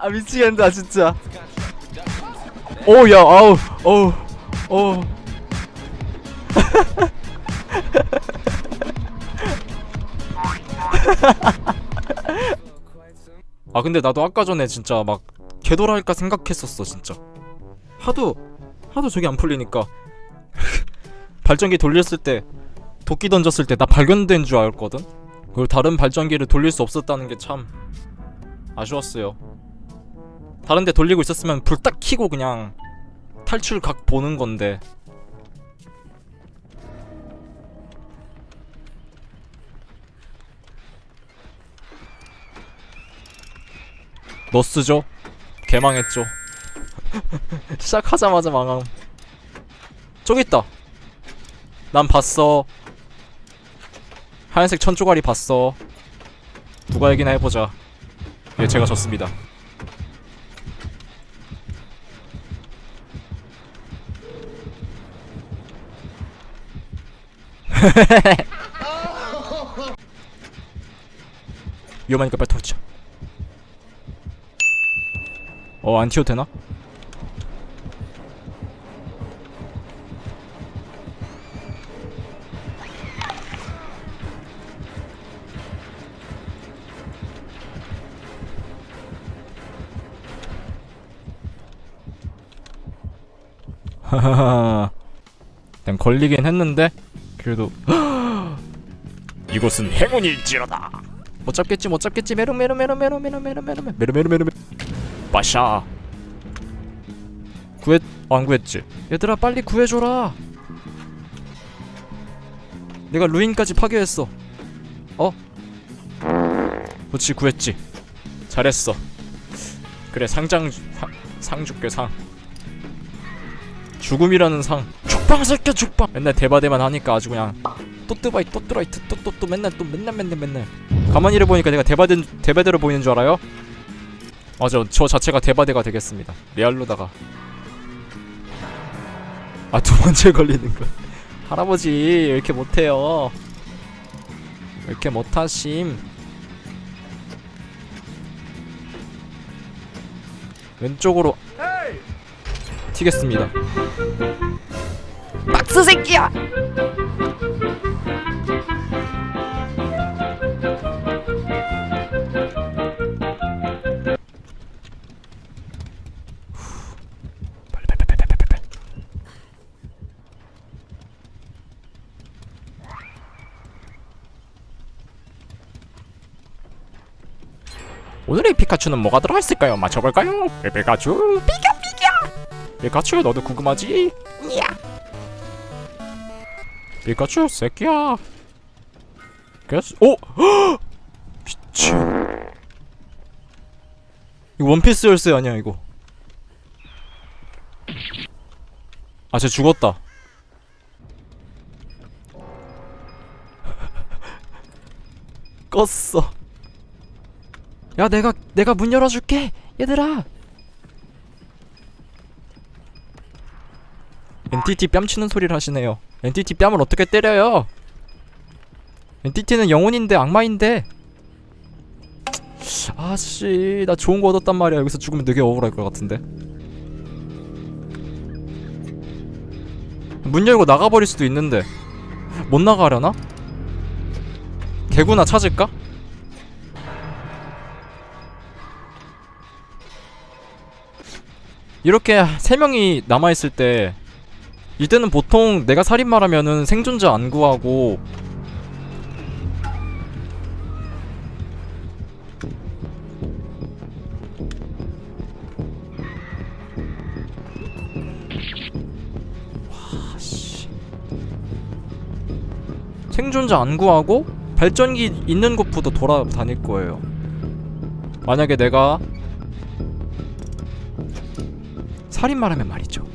아 미치겠다 진짜. 오야 아우 어우 어우. 아 근데 나도 아까 전에 진짜 막 개돌아할까 생각했었어 진짜. 하도 하도 저게 안 풀리니까. 발전기 돌렸을 때 도끼 던졌을 때 나 발견된 줄 알거든? 그걸 다른 발전기를 돌릴 수 없었다는 게 참 아쉬웠어요 다른 데 돌리고 있었으면 불 딱 켜고 그냥 탈출 각 보는 건데. 너스죠? 개망했죠. 시작하자마자 망함. 저기 있다. 난 봤어. 하얀색 천조가리 봤어. 누가 얘기나 해보자. 예 제가 졌습니다 위험하니까 빨리 터치자 어, 안 튀어도 되나? 하하하. 난 걸리긴 했는데 그래도 이곳은 행운일지로다. 못 잡겠지 못 잡겠지. 메로 메로 메로 메로 메로 메로 메로 메로 메로 메로 메로 빠샤. 구했 어, 안 구했지? 얘들아 빨리 구해줘라. 내가 루인까지 파괴했어. 어? 그렇지 구했지. 잘했어. 그래 상장 상, 상 줄게 상. 죽음이라는 상 죽방 새끼 죽방. 맨날 대바대만 하니까 아주 그냥 또 뜨바이 또 뜨라이 또또 또 맨날 또 맨날 맨날 맨날. 가만히 를 보니까 내가 대바대 대바대로 보이는 줄 알아요? 맞아 저 자체가 대바대가 되겠습니다. 레알로다가. 아 두 번째 걸리는 거 할아버지 왜 이렇게 못해요? 왜 이렇게 못하심? 왼쪽으로 튀겠습니다 박스 새끼야. 오늘의 피카츄는 뭐가 들어있을까요? 맞춰볼까요? 피카츄 피카 피카 피카츄 너도 궁금하지? 야. 피카츄 새끼야 그래서 오! 헉! 미친 이거 원피스 열쇠 아니야 이거 아, 쟤 죽었다. 껐어. 야, 내가 내가 문 열어줄게, 얘들아. NTT 뺨치는 소리를 하시네요. NTT 뺨을 어떻게 때려요? NTT는 영혼인데 악마인데. 아씨, 나 좋은 거 얻었단 말이야. 여기서 죽으면 되게 억울할 것 같은데. 문 열고 나가버릴 수도 있는데 못 나가려나? 개구나 찾을까? 이렇게 세 명이 남아있을 때 이때는 보통 내가 살인마라면은 생존자 안 구하고 생존자 안 구하고 발전기 있는 곳부터 돌아다닐 거예요. 만약에 내가 살인마라면 말이죠.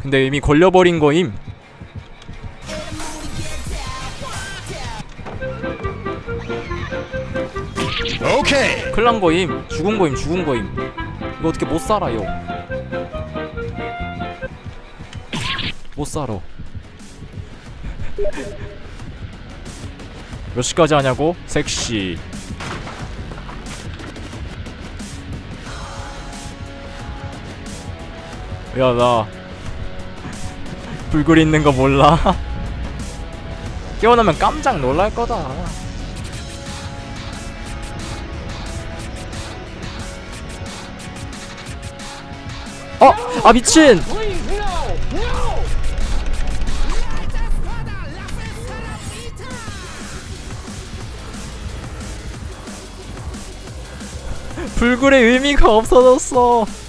근데 이미 걸려버린 거임. 오케이. 큰일 난 거임. 죽은 거임, 죽은 거임. 이거 어떻게 못 살아요. 못 살아. 몇 시까지 하냐고? 섹시. 야 나 불굴 있는 거 몰라 깨어나면 깜짝 놀랄 거다 어! 아 미친! 불굴의 의미가 없어졌어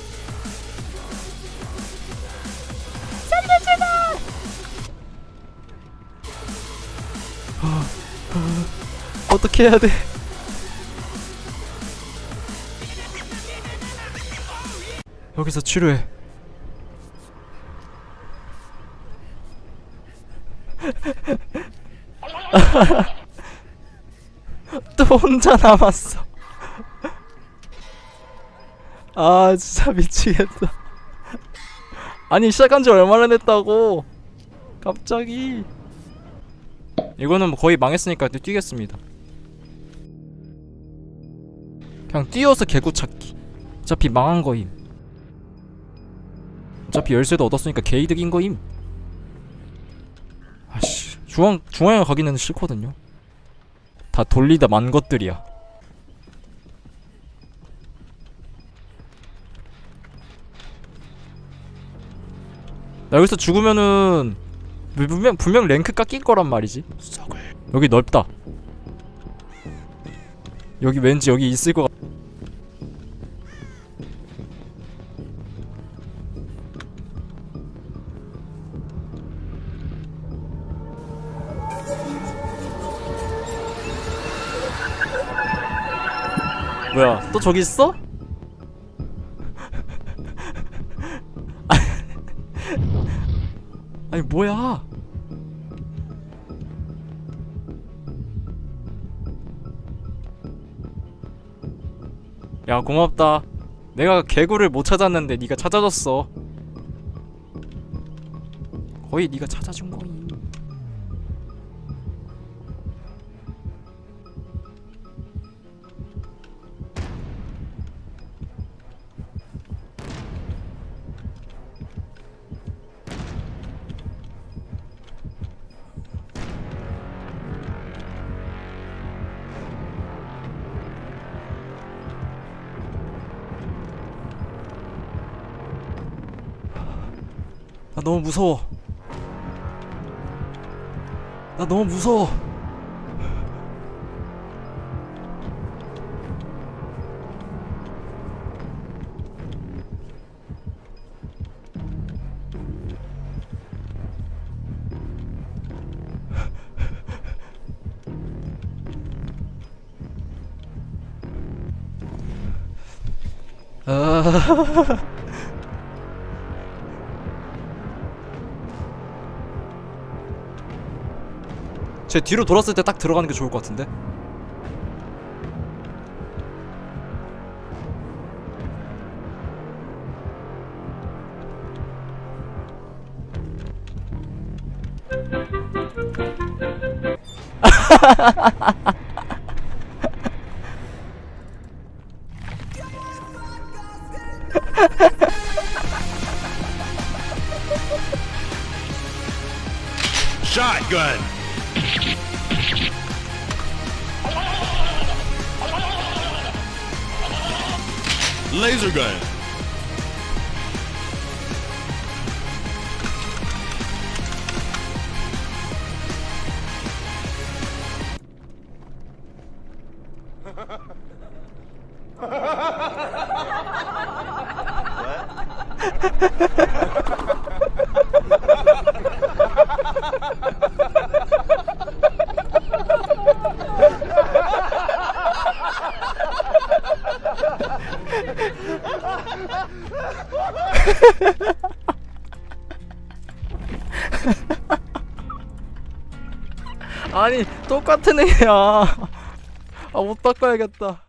어떻게 해야 돼? 여기서 치료해. 또 혼자 남았어. 아 진짜 미치겠다. 아니 시작한 지 얼마나 됐다고? 갑자기. 이거는 뭐 거의 망했으니까 뛰겠습니다. 그냥 뛰어서 개구 찾기. 어차피 망한 거임. 어차피 열쇠도 얻었으니까 개이득인 거임. 아씨 중앙 중앙에 가기는 싫거든요. 다 돌리다 만 것들이야. 나 여기서 죽으면은 분명 분명 랭크 깎일 거란 말이지. 여기 넓다. 여기 왠지 여기 있을 것 같. 뭐야? 또 저기 있어? 아니 뭐야? 야 고맙다. 내가 개구를 못 찾았는데 네가 찾아줬어. 거의 네가 찾아준 거임. 나 너무 무서워. 나 너무 무서워. 아. 제 뒤로 돌았을 때 딱 들어가는 게 좋을 것 같은데. Shotgun. Laser gun. 아니 똑같은 애야. 아 못 바꿔야겠다.